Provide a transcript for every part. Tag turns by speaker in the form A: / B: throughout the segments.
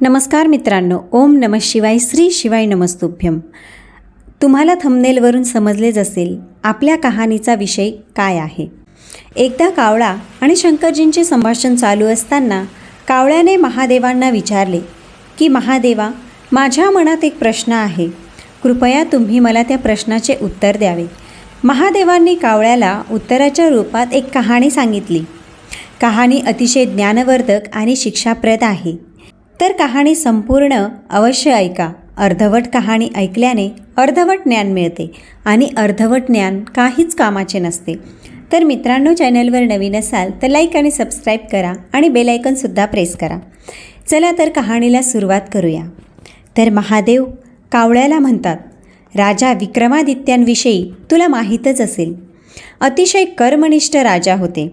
A: नमस्कार मित्रांनो ओम नम शिवाय श्री शिवाय नमस्तुभ्यम. तुम्हाला थंबनेलवरून समजलेच असेल आपल्या कहाणीचा विषय काय आहे. एकदा कावळा आणि शंकरजींचे संभाषण चालू असताना कावळ्याने महादेवांना विचारले की महादेवा माझ्या मनात एक प्रश्न आहे. कृपया तुम्ही मला त्या प्रश्नाचे उत्तर द्यावे. महादेवांनी कावळ्याला उत्तराच्या रूपात एक कहाणी सांगितली. कहाणी अतिशय ज्ञानवर्धक आणि शिक्षाप्रद आहे. तर कहाणी संपूर्ण अवश्य ऐका. अर्धवट कहाणी ऐकल्याने अर्धवट ज्ञान मिळते आणि अर्धवट ज्ञान काहीच कामाचे नसते. तर मित्रांनो चॅनलवर नवीन असाल तर लाईक आणि सबस्क्राईब करा आणि बेलायकनसुद्धा प्रेस करा. चला तर कहाणीला सुरुवात करूया. तर महादेव कावळ्याला म्हणतात राजा विक्रमादित्यांविषयी तुला माहीतच असेल. अतिशय कर्मनिष्ठ राजा होते.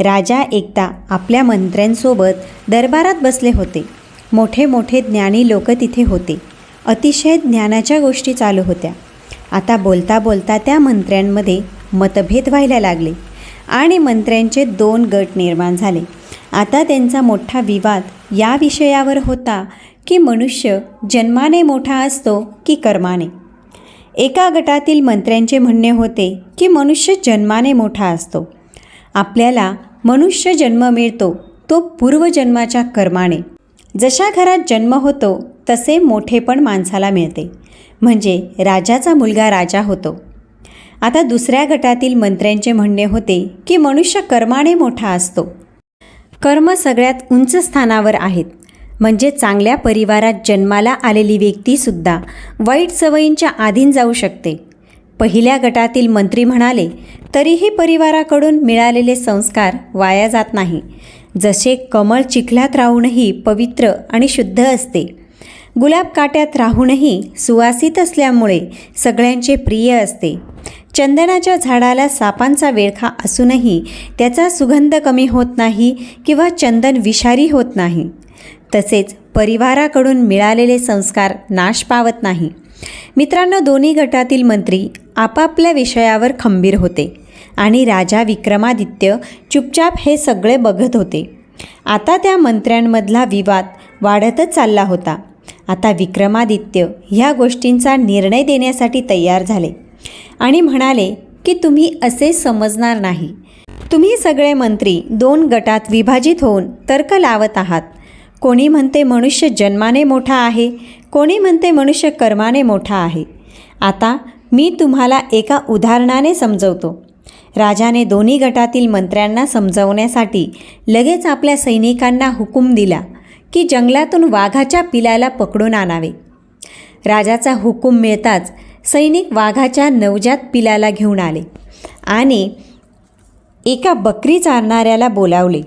A: राजा एकदा आपल्या मंत्र्यांसोबत दरबारात बसले होते. मोठे मोठे ज्ञानी लोक तिथे होते. अतिशय ज्ञानाच्या गोष्टी चालू होत्या. आता बोलता बोलता त्या मंत्र्यांमध्ये मतभेद व्हायला लागले आणि मंत्र्यांचे दोन गट निर्माण झाले. आता त्यांचा मोठा विवाद या विषयावर होता की मनुष्य जन्माने मोठा असतो की कर्माने? एका गटातील मंत्र्यांचे म्हणणे होते की मनुष्य जन्माने मोठा असतो. आपल्याला मनुष्य जन्म मिळतो तो पूर्वजन्माच्या कर्माने. जशा घरात जन्म होतो तसे मोठेपण माणसाला मिळते. म्हणजे राजाचा मुलगा राजा होतो. आता दुसऱ्या गटातील मंत्र्यांचे म्हणणे होते की मनुष्य कर्माने मोठा असतो. कर्म सगळ्यात उंच स्थानावर आहेत. म्हणजे चांगल्या परिवारात जन्माला आलेली व्यक्तीसुद्धा वाईट सवयींच्या आधीन जाऊ शकते. पहिल्या गटातील मंत्री म्हणाले तरीही परिवाराकडून मिळालेले संस्कार वाया जात नाही. जसे कमळ चिखलात राहूनही पवित्र आणि शुद्ध असते. गुलाब काट्यात राहूनही सुवासित असल्यामुळे सगळ्यांचे प्रिय असते. चंदनाच्या झाडाला सापांचा वेळखा असूनही त्याचा सुगंध कमी होत नाही किंवा चंदन विषारी होत नाही. तसेच परिवाराकडून मिळालेले संस्कार नाश पावत नाही. मित्रांनो दोन्ही गटातील मंत्री आपापल्या विषयावर खंबीर होते. आणि राजा विक्रमादित्य चुपचाप हे सगळे बघत होते. आता त्या मंत्र्यांमधला विवाद वाढतच चालला होता. आता विक्रमादित्य ह्या गोष्टींचा निर्णय देण्यासाठी तयार झाले आणि म्हणाले की तुम्ही असे समजणार नाही. तुम्ही सगळे मंत्री दोन गटात विभाजित होऊन तर्क लावत आहात. कोणी म्हणते मनुष्य जन्माने मोठा आहे कोणी म्हणते मनुष्य कर्माने मोठा आहे. आता मी तुम्हाला एका उदाहरणाने समजवतो. राजाने दोन्ही गटातील मंत्र्यांना समजवण्यासाठी लगेच आपल्या सैनिकांना हुकूम दिला की जंगलातून वाघाच्या पिलाला पकडून आणावे. राजाचा हुकूम मिळताच सैनिक वाघाच्या नवजात पिलाला घेऊन आले आणि एका बकरी चारणाऱ्याला बोलावले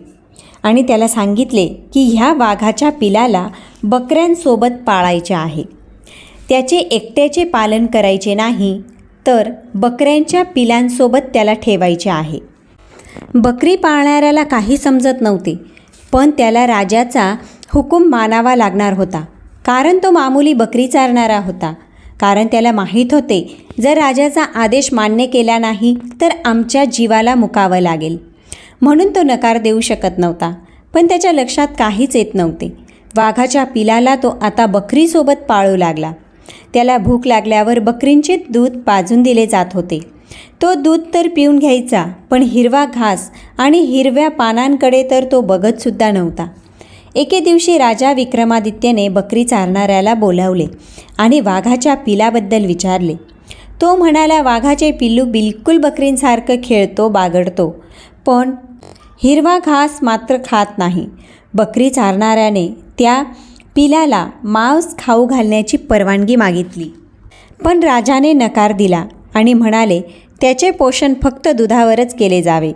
A: आणि त्याला सांगितले की ह्या वाघाच्या पिलाला बकऱ्यांसोबत पाळायचे आहे. त्याचे एकट्याचे पालन करायचे नाही तर बकऱ्यांच्या पिलांसोबत त्याला ठेवायचे आहे. बकरी पाळणाऱ्याला काही समजत नव्हते पण त्याला राजाचा हुकूम मानावा लागणार होता कारण तो मामुली बकरी चारणारा होता. कारण त्याला माहीत होते जर राजाचा आदेश मान्य केला नाही तर आमच्या जीवाला मुकावं लागेल. म्हणून तो नकार देऊ शकत नव्हता पण त्याच्या लक्षात काहीच येत नव्हते. वाघाच्या पिलाला तो आता बकरीसोबत पाळू लागला. त्याला भूक लागल्यावर बकरींचे दूध पाजून दिले जात होते. तो दूध तर पिऊन घ्यायचा पण हिरवा घास आणि हिरव्या पानांकडे तर तो बघतसुद्धा नव्हता. एके दिवशी राजा विक्रमादित्यने बकरी चारणाऱ्याला बोलावले आणि वाघाच्या पिलाबद्दल विचारले. तो म्हणाला वाघाचे पिल्लू बिलकुल बकरींसारखं खेळतो बागडतो पण हिरवा घास मात्र खात नाही. बकरी चारणाऱ्याने त्या पिलाला मांस खाऊ घालण्याची परवानगी मागितली. पण राजाने नकार दिला आणि म्हणाले त्याचे पोषण फक्त दुधावरच केले जावे.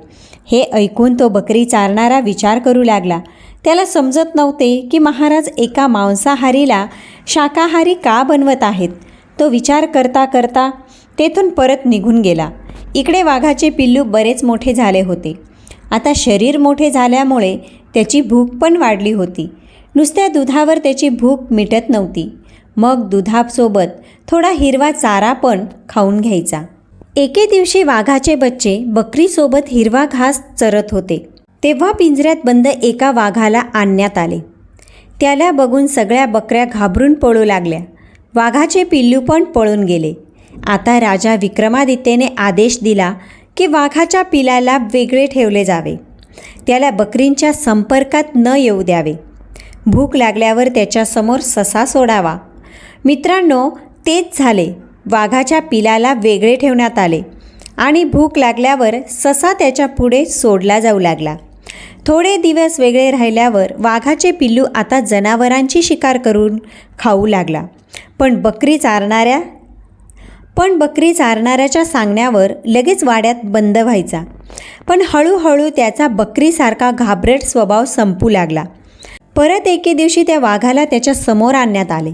A: हे ऐकून तो बकरी चारणारा विचार करू लागला. त्याला समजत नव्हते की महाराज एका मांसाहारीला शाकाहारी का बनवत आहेत. तो विचार करता करता तेथून परत निघून गेला. इकडे वाघाचे पिल्लू बरेच मोठे झाले होते. आता शरीर मोठे झाल्यामुळे त्याची भूक पण वाढली होती. नुसत्या दुधावर त्याची भूक मिटत नव्हती. मग दुधासोबत थोडा हिरवा चारा पण खाऊन घ्यायचा. एके दिवशी वाघाचे बच्चे बकरीसोबत हिरवा घास चरत होते. तेव्हा पिंजऱ्यात बंद एका वाघाला आणण्यात आले. त्याला बघून सगळ्या बकऱ्या घाबरून पळू लागल्या. वाघाचे पिल्लू पण पळून गेले. आता राजा विक्रमादित्यने आदेश दिला की वाघाच्या पिलाला वेगळे ठेवले जावे. त्याला बकरींच्या संपर्कात न येऊ द्यावे. भूक लागल्यावर त्याच्यासमोर ससा सोडावा. मित्रांनो तेच झाले. वाघाच्या पिलाला वेगळे ठेवण्यात आले आणि भूक लागल्यावर ससा त्याच्या पुढे सोडला जाऊ लागला. थोडे दिवस वेगळे राहिल्यावर वाघाचे पिल्लू आता जनावरांची शिकार करून खाऊ लागला. पण बकरी चारणाऱ्या पण बकरी चारणाऱ्याच्या सांगण्यावर लगेच वाड्यात बंद व्हायचा. पण हळूहळू त्याचा बकरीसारखा घाबरट स्वभाव संपू लागला. परत एके दिवशी त्या वाघाला त्याच्यासमोर आणण्यात आले.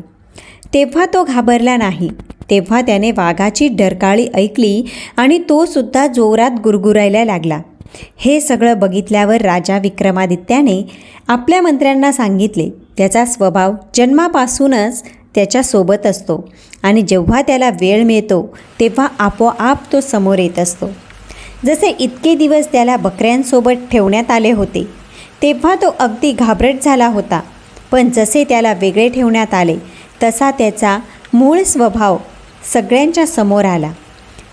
A: तेव्हा तो घाबरला नाही. तेव्हा त्याने वाघाची डरकाळी ऐकली आणि तो सुद्धा जोरात गुरगुरायला लागला. हे सगळं बघितल्यावर राजा विक्रमादित्याने आपल्या मंत्र्यांना सांगितले त्याचा स्वभाव जन्मापासूनच त्याच्यासोबत असतो आणि जेव्हा त्याला वेळ मिळतो तेव्हा आपोआप तो समोर येत असतो. जसे इतके दिवस त्याला बकऱ्यांसोबत ठेवण्यात आले होते तेव्हा तो अगदी घाबरट झाला होता. पण जसे त्याला वेगळे ठेवण्यात आले तसा त्याचा मूळ स्वभाव सगळ्यांच्या समोर आला.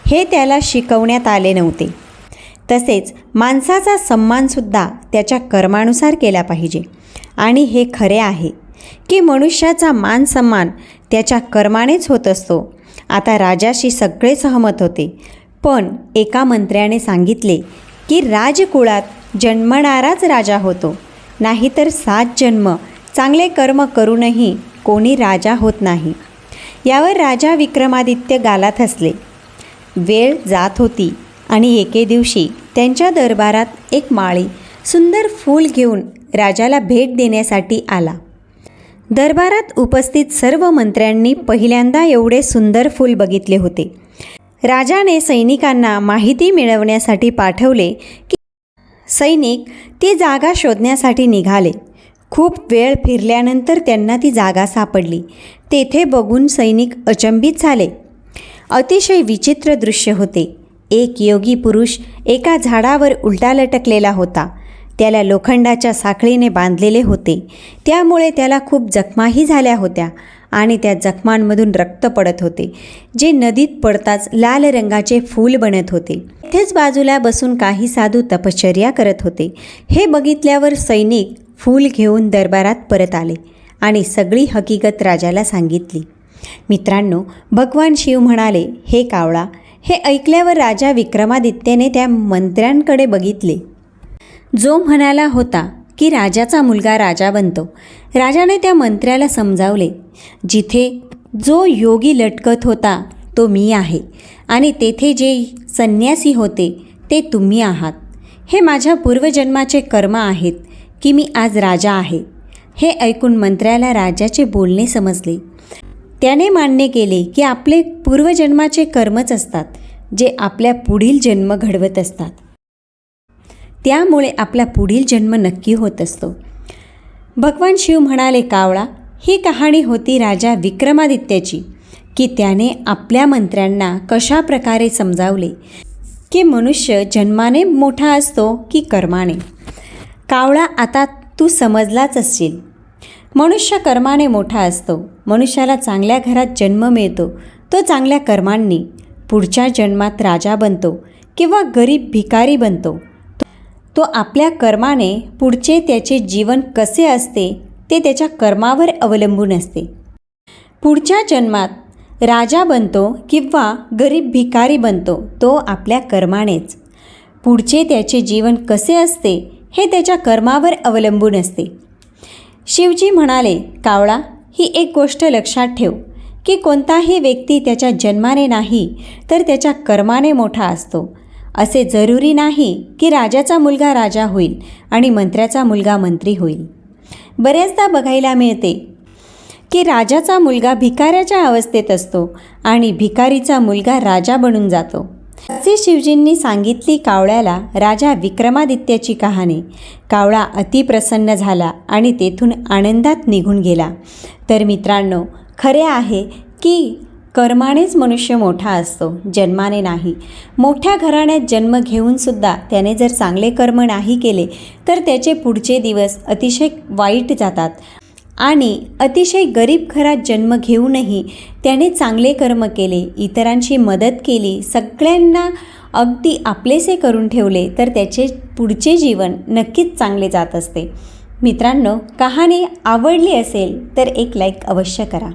A: हे त्याला शिकवण्यात आले नव्हते. तसेच माणसाचा सन्मानसुद्धा त्याच्या कर्मानुसार केला पाहिजे. आणि हे खरे आहे की मनुष्याचा मान सन्मान त्याच्या कर्मानेच होत असतो. आता राजाशी सगळे सहमत होते. पण एका मंत्र्याने सांगितले की राजकुळात जन्मणाराच राजा होतो. नाहीतर सात जन्म चांगले कर्म करूनही कोणी राजा होत नाही. यावर राजा विक्रमादित्य गालात हसले. वेळ जात होती आणि एके दिवशी त्यांच्या दरबारात एक माळी सुंदर फूल घेऊन राजाला भेट देण्यासाठी आला. दरबारात उपस्थित सर्व मंत्र्यांनी पहिल्यांदा एवढे सुंदर फूल बघितले होते. राजाने सैनिकांना माहिती मिळवण्यासाठी पाठवले की सैनिक ती जागा शोधण्यासाठी निघाले. खूप वेळ फिरल्यानंतर त्यांना ती जागा सापडली. तेथे बघून सैनिक अचंबित झाले. अतिशय विचित्र दृश्य होते. एक योगी पुरुष एका झाडावर उलटा लटकलेला होता. त्याला लोखंडाच्या साखळीने बांधलेले होते. त्यामुळे त्याला खूप जखमाही झाल्या होत्या. आणि त्या जखमांमधून रक्त पडत होते जे नदीत पडताच लाल रंगाचे फूल बनत होते. तेच बाजूला बसून काही साधू तपश्चर्या करत होते. हे बघितल्यावर सैनिक फूल घेऊन दरबारात परत आले आणि सगळी हकीकत राजाला सांगितली. मित्रांनो भगवान शिव म्हणाले हे कावळा हे ऐकल्यावर राजा विक्रमादित्यने त्या मंत्र्यांकडे बघितले. जो म्हणाला होता की राजाचा मुलगा राजा बनतो. राजाने त्या मंत्र्याला समजावले जिथे जो योगी लटकत होता तो मी आहे. आणि तेथे जे संन्यासी होते ते तुम्ही आहात. हे माझ्या पूर्वजन्माचे कर्म आहेत की मी आज राजा आहे. हे ऐकून मंत्र्याला राजाचे बोलणे समजले. त्याने मान्य केले की आपले पूर्वजन्माचे कर्मच असतात जे आपल्या पुढील जन्म घडवत असतात. त्यामुळे आपला पुढील जन्म नक्की होत असतो. भगवान शिव म्हणाले कावळा ही कहाणी होती राजा विक्रमादित्याची की त्याने आपल्या मंत्र्यांना कशा प्रकारे समजावले की मनुष्य जन्माने मोठा असतो की कर्माने. कावळा आता तू समजलाच असशील. मनुष्य कर्माने मोठा असतो. मनुष्याला चांगल्या घरात जन्म मिळतो. तो चांगल्या कर्मांनी पुढच्या जन्मात राजा बनतो किंवा गरीब भिकारी बनतो. तो आपल्या कर्माने पुढचे त्याचे जीवन कसे असते ते त्याच्या कर्मावर अवलंबून असते. पुढच्या जन्मात राजा बनतो किंवा गरीब भिकारी बनतो तो आपल्या कर्मानेच. पुढचे त्याचे जीवन कसे असते हे त्याच्या कर्मावर अवलंबून असते. शिवजी म्हणाले कावळा ही एक गोष्ट लक्षात ठेव की कोणताही व्यक्ती त्याच्या जन्माने नाही तर त्याच्या कर्माने मोठा असतो. असे जरुरी नाही की राजाचा मुलगा राजा होईल आणि मंत्र्याचा मुलगा मंत्री होईल. बऱ्याचदा बघायला मिळते की राजाचा मुलगा भिकाऱ्याच्या अवस्थेत असतो आणि भिकारीचा मुलगा राजा बनून जातो. असे शिवजींनी सांगितली कावळ्याला राजा विक्रमादित्याची कहाणी. कावळा अतिप्रसन्न झाला आणि तेथून आनंदात निघून गेला. तर मित्रांनो खरे आहे की कर्मानेच मनुष्य मोठा असतो जन्माने नाही. मोठ्या घराण्यात जन्म घेऊनसुद्धा त्याने जर चांगले कर्म नाही केले तर त्याचे पुढचे दिवस अतिशय वाईट जातात. आणि अतिशय गरीब घरात जन्म घेऊनही त्याने चांगले कर्म केले इतरांची मदत केली सगळ्यांना अगदी आपलेसे करून ठेवले तर त्याचे पुढचे जीवन नक्कीच चांगले जात असते. मित्रांनो कहाणी आवडली असेल तर एक लाईक अवश्य करा.